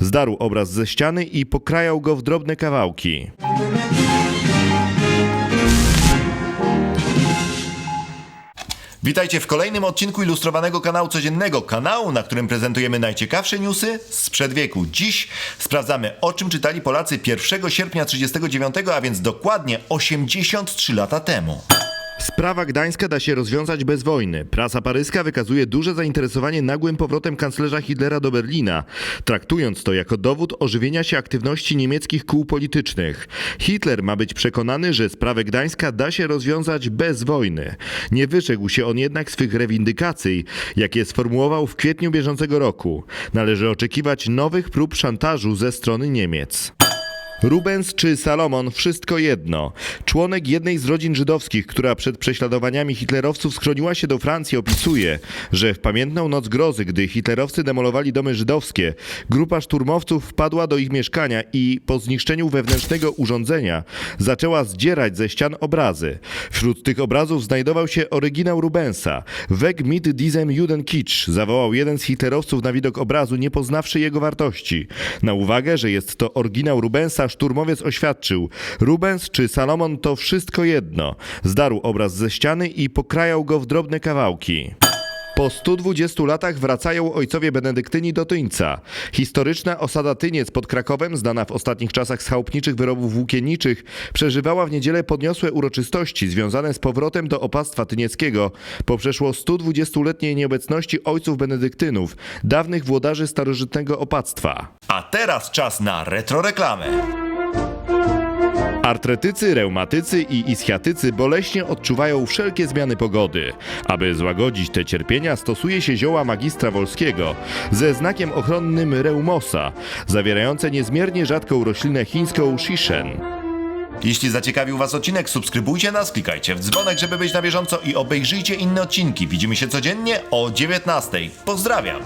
Zdarł obraz ze ściany i pokrajał go w drobne kawałki. Witajcie w kolejnym odcinku ilustrowanego kanału codziennego, kanału, na którym prezentujemy najciekawsze newsy sprzed wieku. Dziś sprawdzamy, o czym czytali Polacy 1 sierpnia 1939, a więc dokładnie 83 lata temu. Sprawa Gdańska da się rozwiązać bez wojny. Prasa paryska wykazuje duże zainteresowanie nagłym powrotem kanclerza Hitlera do Berlina, traktując to jako dowód ożywienia się aktywności niemieckich kół politycznych. Hitler ma być przekonany, że sprawę Gdańska da się rozwiązać bez wojny. Nie wyrzekł się on jednak swych rewindykacji, jakie sformułował w kwietniu bieżącego roku. Należy oczekiwać nowych prób szantażu ze strony Niemiec. Rubens czy Salomon, wszystko jedno. Członek jednej z rodzin żydowskich, która przed prześladowaniami hitlerowców schroniła się do Francji, opisuje, że w pamiętną noc grozy, gdy hitlerowcy demolowali domy żydowskie, grupa szturmowców wpadła do ich mieszkania i po zniszczeniu wewnętrznego urządzenia zaczęła zdzierać ze ścian obrazy. Wśród tych obrazów znajdował się oryginał Rubensa. Weg mit diesem Judenkitsch zawołał jeden z hitlerowców na widok obrazu, nie poznawszy jego wartości. Na uwagę, że jest to oryginał Rubensa, szturmowiec oświadczył: Rubens czy Salomon to wszystko jedno. Zdarł obraz ze ściany i pokrajał go w drobne kawałki. Po 120 latach wracają ojcowie benedyktyni do Tyńca. Historyczna osada Tyniec pod Krakowem, znana w ostatnich czasach z chałupniczych wyrobów włókienniczych, przeżywała w niedzielę podniosłe uroczystości związane z powrotem do opactwa tynieckiego po przeszło 120-letniej nieobecności ojców benedyktynów, dawnych włodarzy starożytnego opactwa. A teraz czas na retroreklamę. Artretycy, reumatycy i ischiatycy boleśnie odczuwają wszelkie zmiany pogody. Aby złagodzić te cierpienia, stosuje się zioła magistra wolskiego ze znakiem ochronnym reumosa, zawierające niezmiernie rzadką roślinę chińską shishen. Jeśli zaciekawił Was odcinek, subskrybujcie nas, klikajcie w dzwonek, żeby być na bieżąco i obejrzyjcie inne odcinki. Widzimy się codziennie o 19. Pozdrawiam!